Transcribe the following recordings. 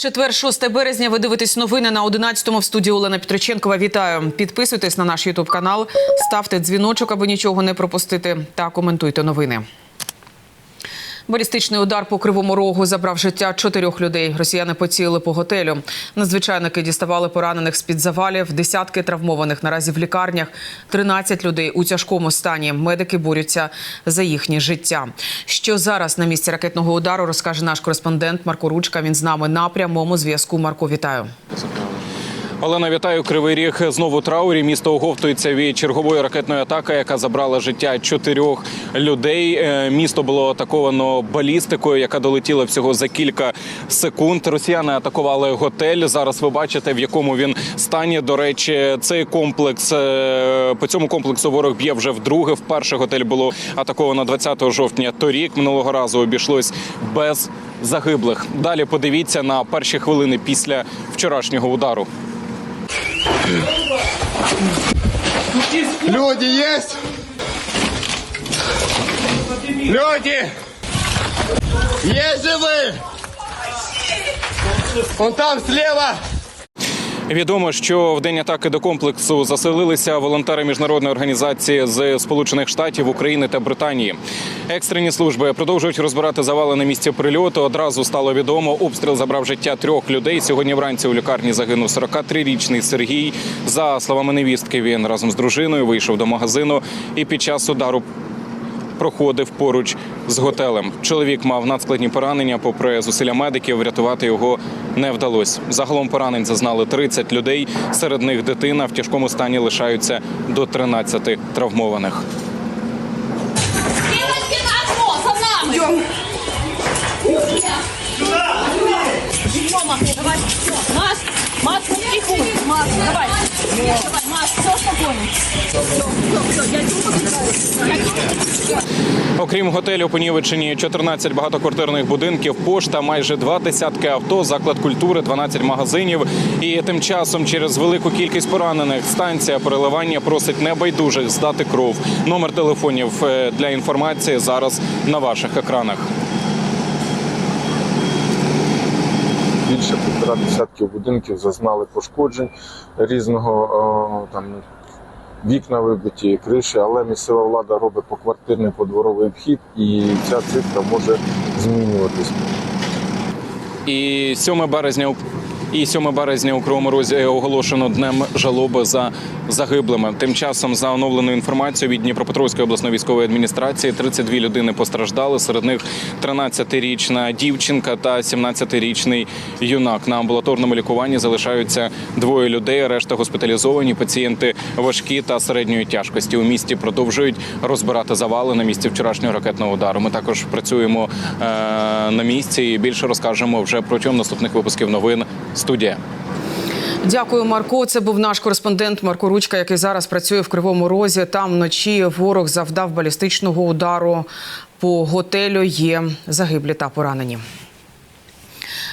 Четвер, 6 березня. Ви дивитесь новини на 11-му в студії Олена Петриченкова. Вітаю. Підписуйтесь на наш Ютуб канал, ставте дзвіночок, аби нічого не пропустити, та коментуйте новини. Балістичний удар по кривому рогу забрав життя чотирьох людей. Росіяни поцілили по готелю. Надзвичайники діставали поранених з під завалів, десятки травмованих наразі в лікарнях. 13 людей у тяжкому стані. Медики борються за їхнє життя. Що зараз на місці ракетного удару розкаже наш кореспондент Марко Ручка. Він з нами на прямому зв'язку. Марко, вітаю. Олена, вітаю Кривий Ріг. Знову траурі. Місто оговтується від чергової ракетної атаки, яка забрала життя чотирьох людей. Е, Місто було атаковано балістикою, яка долетіла всього за кілька секунд. Росіяни атакували готель. Зараз ви бачите, в якому він стані. До речі, цей комплекс е, по цьому комплексу ворог б'є вже вдруге. Вперше готель було атаковано 20 жовтня. Торік минулого разу обійшлось без загиблих. Далі подивіться на перші хвилини після вчорашнього удару. Люди есть? Люди! Есть живы? Он там слева! Відомо, що в день атаки до комплексу заселилися волонтери міжнародної організації з Сполучених Штатів, України та Британії. Екстрені служби продовжують розбирати завали на місці прильоту. Одразу стало відомо, обстріл забрав життя трьох людей. Сьогодні вранці у лікарні загинув 43-річний Сергій. За словами невістки, він разом з дружиною вийшов до магазину і під час удару проходив поруч з готелем. Чоловік мав надскладні поранення. Попри зусилля медиків, врятувати його не вдалося. Загалом поранень зазнали 30 людей. Серед них дитина в тяжкому стані лишаються до 13 травмованих. Давай. Маш, Маш, психуй. Маш, давай. Давай, Маш, все спокойно. Все, все, все, я чувствую. Окрім готелю у Понівеччині 14 багатоквартирних будинків, пошта, майже два десятки авто, заклад культури, 12 магазинів. І тим часом, через велику кількість поранених, станція переливання просить небайдужих здати кров. Номер телефонів е, для інформації зараз на ваших екранах. більше півтора десятків будинків зазнали пошкоджень різного там вікна вибиті, криші, але місцева влада робить поквартирний подворовий обхід, і ця цифра може змінюватись. І 7 березня і 7 березня у Кривому Розі оголошено днем жалоби за загиблими. Тим часом, за оновленою інформацією від Дніпропетровської обласної військової адміністрації, 32 людини постраждали. Серед них 13-річна дівчинка та 17-річний юнак. На амбулаторному лікуванні залишаються двоє людей. Решта госпіталізовані. Пацієнти важкі та середньої тяжкості. У місті продовжують розбирати завали на місці вчорашнього ракетного удару. Ми також працюємо е, на місці і більше розкажемо вже протягом наступних випусків новин. Студія. Дякую, Марко. Це був наш кореспондент Марко Ручка, який зараз працює в Кривому Розі. Там вночі ворог завдав балістичного удару по готелю. Є загиблі та поранені.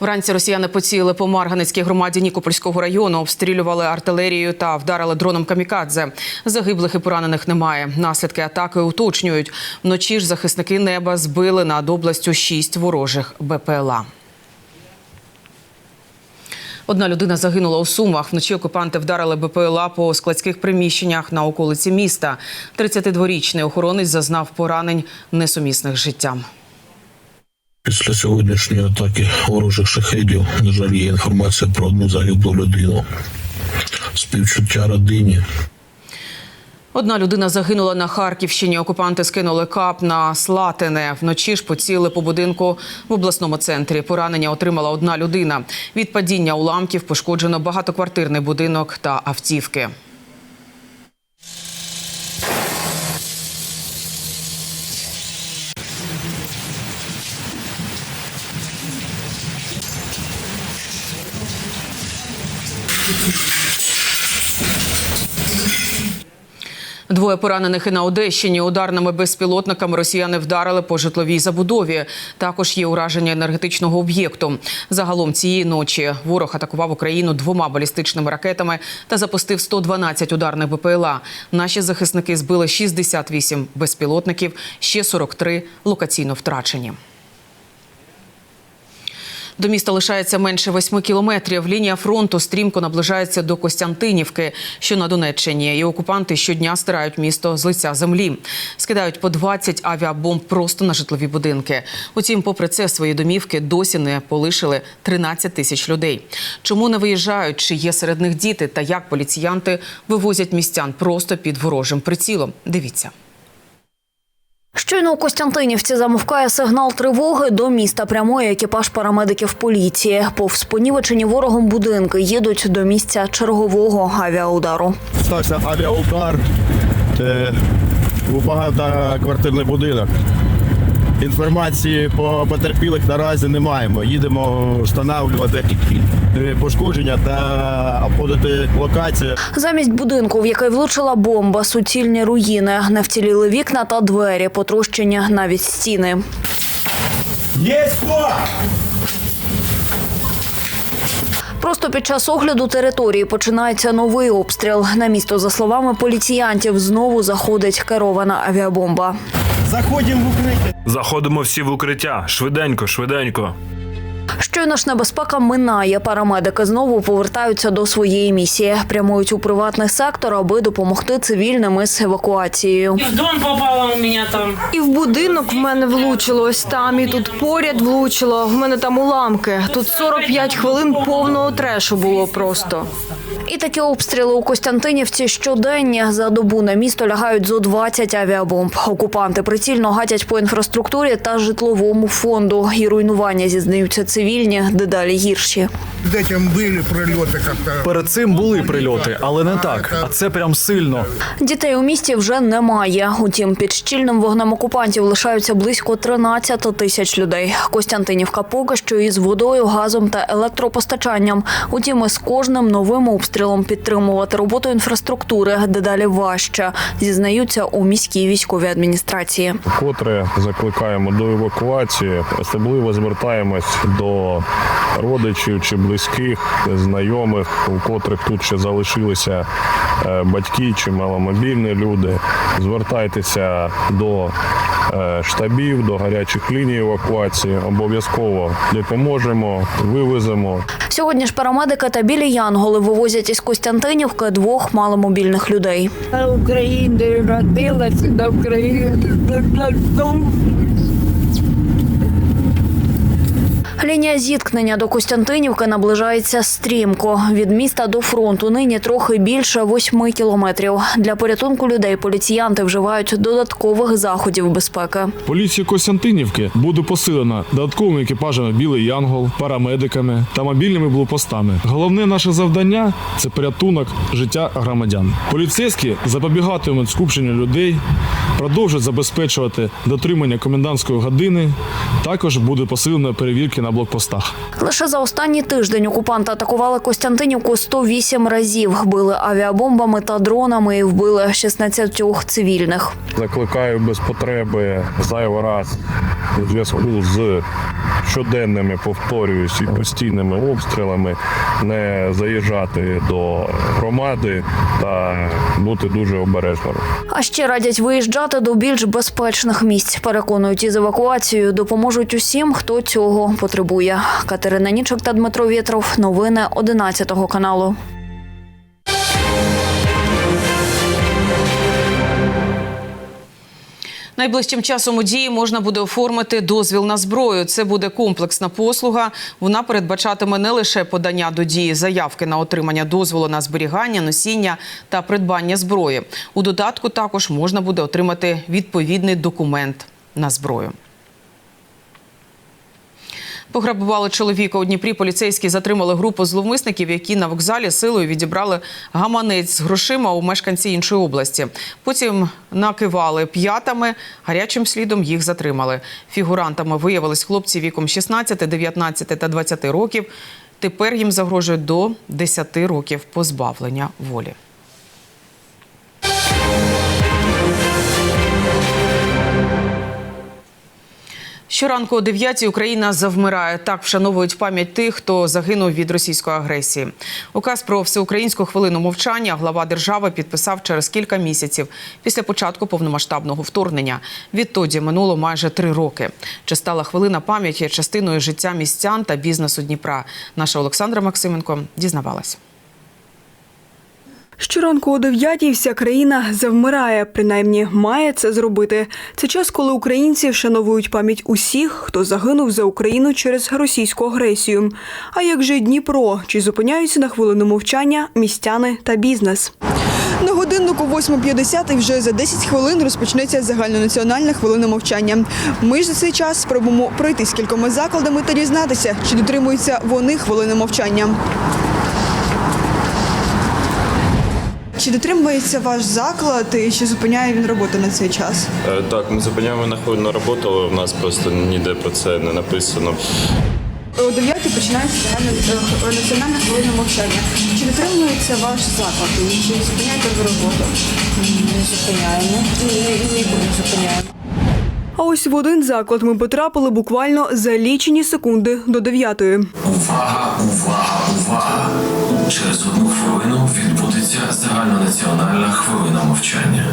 Вранці росіяни поцілили по Марганецькій громаді Нікопольського району, обстрілювали артилерією та вдарили дроном камікадзе. Загиблих і поранених немає. Наслідки атаки уточнюють. Вночі ж захисники неба збили над областю шість ворожих БПЛА. Одна людина загинула у Сумах. Вночі окупанти вдарили БПЛА по складських приміщеннях на околиці міста. 32-річний охоронець зазнав поранень несумісних життям. Після сьогоднішньої атаки ворожих шахедів, на жаль, є інформація про одну загиблу людину. Співчуття родині. Одна людина загинула на Харківщині. Окупанти скинули кап на Слатине. Вночі ж поцілили по будинку в обласному центрі. Поранення отримала одна людина. Від падіння уламків пошкоджено багатоквартирний будинок та автівки. Двоє поранених і на Одещині ударними безпілотниками росіяни вдарили по житловій забудові. Також є ураження енергетичного об'єкту. Загалом цієї ночі ворог атакував Україну двома балістичними ракетами та запустив 112 ударних БПЛА. Наші захисники збили 68 безпілотників, ще 43 локаційно втрачені. До міста лишається менше восьми кілометрів. Лінія фронту стрімко наближається до Костянтинівки, що на Донеччині. І окупанти щодня стирають місто з лиця землі. Скидають по 20 авіабомб просто на житлові будинки. Утім, попри це, свої домівки досі не полишили 13 тисяч людей. Чому не виїжджають? Чи є серед них діти? Та як поліціянти вивозять містян просто під ворожим прицілом? Дивіться. Щойно у Костянтинівці замовкає сигнал тривоги. До міста прямує екіпаж парамедиків поліції. Повз понівечені ворогом будинки їдуть до місця чергового авіаудару. стався авіаудар це багатоквартирний будинок. Інформації по потерпілих наразі не маємо. Їдемо встановлювати пошкодження та обходити локацію. Замість будинку, в який влучила бомба, суцільні руїни, не вціліли вікна та двері, потрощені навіть стіни. Є? Просто під час огляду території починається новий обстріл. На місто, за словами поліціянтів, знову заходить керована авіабомба. Заходимо в укриття. Заходимо всі в укриття. Швиденько, швиденько. Щойно ж небезпека минає. Парамедики знову повертаються до своєї місії. Прямують у приватний сектор, аби допомогти цивільним із евакуацією. И в дом попало у меня там. І в будинок в мене влучило ось там, і тут поряд влучило. В мене там уламки. Тут 45 хвилин повного трешу було просто. І такі обстріли у Костянтинівці щоденні. За добу на місто лягають зо 20 авіабомб. Окупанти прицільно гатять по інфраструктурі та житловому фонду. І руйнування зізнаються цивільні дедалі гірші. Перед цим були прильоти, але не так. А це прям сильно. Дітей у місті вже немає. Утім, під щільним вогнем окупантів лишаються близько 13 тисяч людей. Костянтинівка поки що із водою, газом та електропостачанням. Утім, із кожним новим обстрілом підтримувати роботу інфраструктури дедалі важче, зізнаються у міській військовій адміністрації. Вкотре закликаємо до евакуації. Особливо звертаємось до родичів чи близьких, знайомих, у котрих тут ще залишилися е, батьки чи маломобільні люди. Звертайтеся до штабів, до гарячих ліній евакуації. Обов'язково допоможемо, вивеземо. Сьогодні ж парамедики та білі янголи вивозять із Костянтинівки двох маломобільних людей. Україна родилася на Украине. Лінія зіткнення до Костянтинівки наближається стрімко. Від міста до фронту нині трохи більше восьми кілометрів. Для порятунку людей поліціянти вживають додаткових заходів безпеки. Поліція Костянтинівки буде посилена додатковими екіпажами Білий Янгол, парамедиками та мобільними блокпостами. Головне наше завдання це порятунок життя громадян. Поліцейські запобігатимуть скупченню людей, продовжать забезпечувати дотримання комендантської години. Також буде посилена перевірки на блокпостах. Лише за останній тиждень окупанти атакували Костянтинівку 108 разів, били авіабомбами та дронами і вбили 16 цивільних. Закликаю без потреби зайвий раз у зв'язку з щоденними, повторююсь, і постійними обстрілами не заїжджати до громади та бути дуже обережними. А ще радять виїжджати до більш безпечних місць. Переконують, із евакуацією допоможуть усім, хто цього потребує. Катерина Нічок та Дмитро Вєтров. Новини 11 каналу. Найближчим часом у дії можна буде оформити дозвіл на зброю. Це буде комплексна послуга. Вона передбачатиме не лише подання до дії заявки на отримання дозволу на зберігання, носіння та придбання зброї. У додатку також можна буде отримати відповідний документ на зброю. Пограбували чоловіка у Дніпрі. Поліцейські затримали групу зловмисників, які на вокзалі силою відібрали гаманець з грошима у мешканці іншої області. Потім накивали п'ятами. Гарячим слідом їх затримали. Фігурантами виявились хлопці віком 16, 19 та 20 років. Тепер їм загрожує до 10 років позбавлення волі. Щоранку о 9 Україна завмирає. Так вшановують пам'ять тих, хто загинув від російської агресії. Указ про всеукраїнську хвилину мовчання глава держави підписав через кілька місяців після початку повномасштабного вторгнення. Відтоді минуло майже три роки. Чи стала хвилина пам'яті частиною життя містян та бізнесу Дніпра? Наша Олександра Максименко дізнавалась. Щоранку о 9 вся країна завмирає, принаймні має це зробити. Це час, коли українці вшановують пам'ять усіх, хто загинув за Україну через російську агресію. А як же Дніпро? Чи зупиняються на хвилину мовчання містяни та бізнес? На годиннику 8.50 і вже за 10 хвилин розпочнеться загальнонаціональна хвилина мовчання. Ми ж за цей час спробуємо пройти з кількома закладами та дізнатися, чи дотримуються вони хвилини мовчання. Чи дотримується ваш заклад і чи зупиняє він роботу на цей час? Е, Так, ми зупиняємо на хвилину роботу, але в нас просто ніде про це не написано. О 9 починається загальнонаціональна хвилина мовчання. Чи дотримується ваш заклад і чи зупиняєте ви роботу? Не зупиняємо. Не зупиняємо. А ось в один заклад ми потрапили буквально за лічені секунди до дев'ятої. Увага, увага, увага! Через одну хвилину відбудеться загальнонаціональна хвилина мовчання.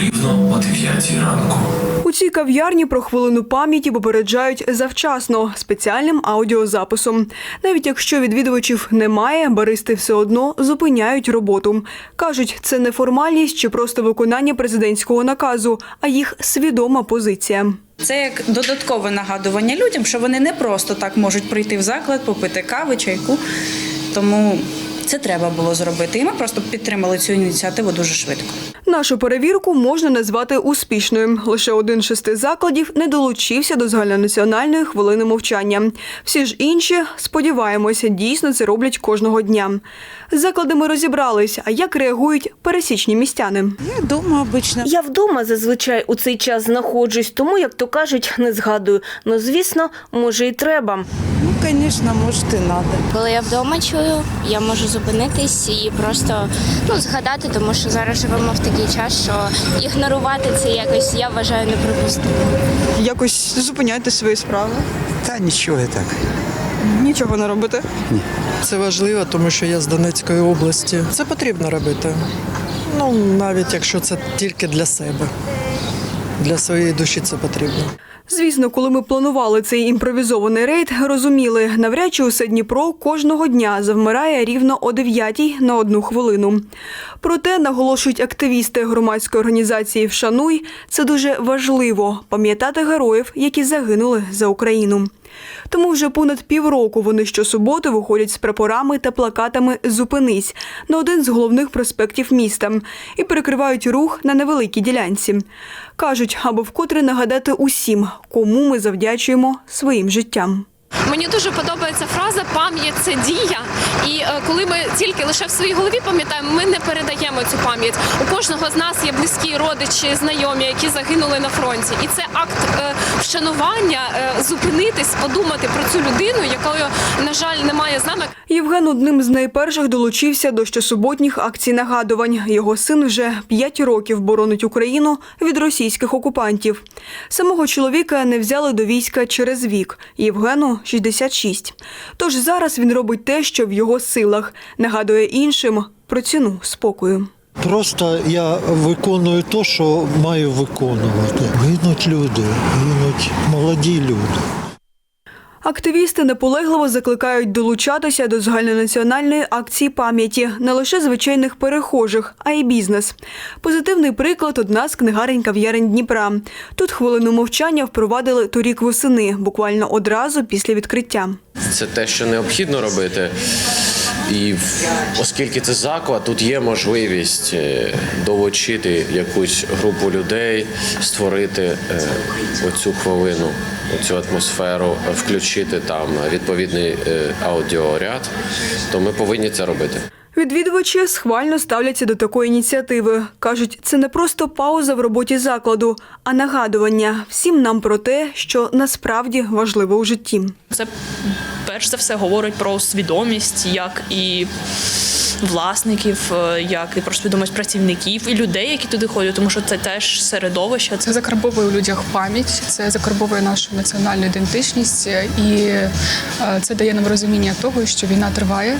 Рівно о 9 ранку. У цій кав'ярні про хвилину пам'яті попереджають завчасно спеціальним аудіозаписом. Навіть якщо відвідувачів немає, баристи все одно зупиняють роботу. кажуть, це не формальність чи просто виконання президентського наказу, а їх свідома позиція. Це як додаткове нагадування людям, що вони не просто так можуть прийти в заклад, попити кави, чайку. Тому це треба було зробити. І ми просто підтримали цю ініціативу дуже швидко. Нашу перевірку можна назвати успішною. Лише один з шести закладів не долучився до загальнонаціональної хвилини мовчання. Всі ж інші, сподіваємося, дійсно це роблять кожного дня. З закладами розібрались, а як реагують пересічні містяни. Я дома обично. Я вдома зазвичай у цей час знаходжусь, тому, як то кажуть, не згадую. Ну, звісно, може і треба. Ну, звісно, може, і треба. Коли я вдома чую, я можу зупинитись і просто ну, згадати, тому що зараз живемо в такий час, що ігнорувати це якось я вважаю неприпустимо. Якось зупиняйте свої справи. Та нічого так. Нічого не робите. Це важливо, тому що я з Донецької області. Це потрібно робити. Ну, навіть якщо це тільки для себе. Для своєї душі це потрібно. Звісно, коли ми планували цей імпровізований рейд, розуміли, навряд чи усе Дніпро кожного дня завмирає рівно о 9 на одну хвилину. Проте, наголошують активісти громадської організації Вшануй, це дуже важливо пам'ятати героїв, які загинули за Україну. Тому вже понад півроку вони щосуботи виходять з прапорами та плакатами Зупинись на один з головних проспектів міста і перекривають рух на невеликій ділянці. Кажуть, аби вкотре нагадати усім, кому ми завдячуємо своїм життям. Мені дуже подобається фраза пам'ять це дія. І е, коли ми тільки лише в своїй голові пам'ятаємо, ми не передаємо цю пам'ять. У кожного з нас є близькі родичі, знайомі, які загинули на фронті. І це акт е, вшанування, е, зупинитись, подумати про цю людину, якою, на жаль, немає з нами. Євген одним з найперших долучився до щосуботніх акцій нагадувань. Його син вже п'ять років боронить Україну від російських окупантів. Самого чоловіка не взяли до війська через вік. Євгену 66. Тож зараз він робить те, що в його силах, нагадує іншим про ціну спокою. Просто я виконую те, що маю виконувати. Гинуть люди, гинуть молоді люди. Активісти наполегливо закликають долучатися до загальнонаціональної акції пам'яті не лише звичайних перехожих, а й бізнес. Позитивний приклад одна з книгарень кав'ярень Дніпра. Тут хвилину мовчання впровадили торік восени, буквально одразу після відкриття. Це те, що необхідно робити. І оскільки це заклад, тут є можливість е, долучити якусь групу людей, створити е, оцю хвилину, оцю атмосферу, включити там відповідний е, аудіоряд, то ми повинні це робити. Відвідувачі схвально ставляться до такої ініціативи. Кажуть, це не просто пауза в роботі закладу, а нагадування всім нам про те, що насправді важливо у житті. Це перш за все говорить про свідомість, як і власників, е, як і про свідомість працівників і людей, які туди ходять, тому що це теж середовище. Це закарбовує у людях пам'ять, це закарбовує нашу національну ідентичність, і е, це дає нам розуміння того, що війна триває.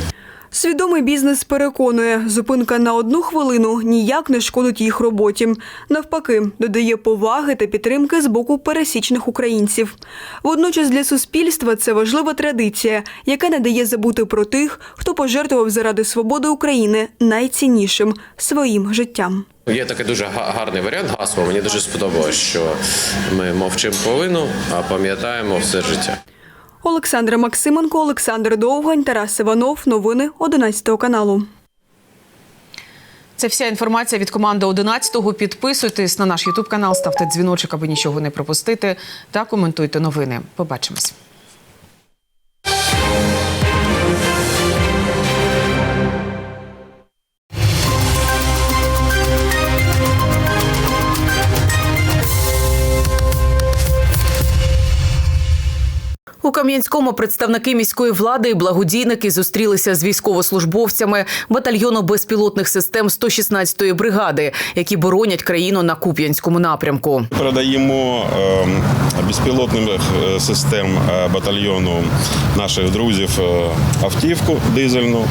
Свідомий бізнес переконує, зупинка на одну хвилину ніяк не шкодить їх роботі. Навпаки, додає поваги та підтримки з боку пересічних українців. Водночас для суспільства це важлива традиція, яка не дає забути про тих, хто пожертвував заради свободи України найціннішим своїм життям. Є такий дуже га- гарний варіант гасло. Мені дуже сподобалось, що ми мовчимо хвилину, а пам'ятаємо все життя. Олександра Максименко, Олександр Довгань, Тарас Іванов. Новини 11 каналу. Це вся інформація від команди 11-го. Підписуйтесь на наш Ютуб канал, ставте дзвіночок, аби нічого не пропустити, та коментуйте новини. Побачимось. У Кам'янському представники міської влади і благодійники зустрілися з військовослужбовцями батальйону безпілотних систем 116-ї бригади, які боронять країну на Куп'янському напрямку. Передаємо е, безпілотним е, систем е, батальйону наших друзів е, автівку дизельну.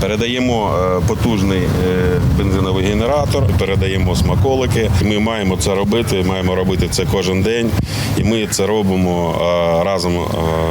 Передаємо е, потужний е, бензиновий генератор, передаємо смаколики. Ми маємо це робити, маємо робити це кожен день. І ми це робимо е, разом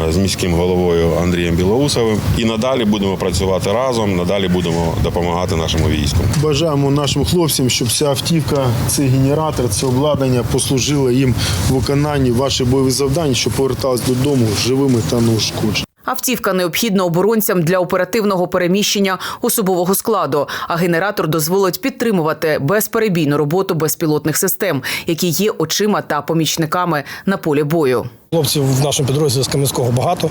з міським головою Андрієм Білоусовим. І надалі будемо працювати разом, надалі будемо допомагати нашому війську. Бажаємо нашим хлопцям, щоб ця автівка, цей генератор, це обладнання послужило їм в виконанні ваших бойових завдань, щоб повертались додому живими та неушкодженими. Автівка необхідна оборонцям для оперативного переміщення особового складу, а генератор дозволить підтримувати безперебійну роботу безпілотних систем, які є очима та помічниками на полі бою. Хлопців в нашому підрозділі з Кам'янського багато,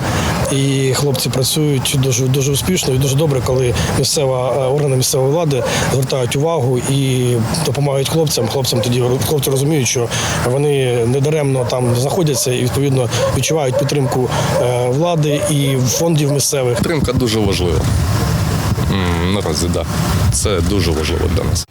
і хлопці працюють дуже дуже успішно і дуже добре, коли місцева е, органи місцевої влади звертають увагу і допомагають хлопцям. Хлопцям тоді хлопці розуміють, що вони недаремно там знаходяться і відповідно відчувають підтримку е, влади і фондів місцевих. Підтримка дуже важлива. Наразі. Да. Це дуже важливо для нас.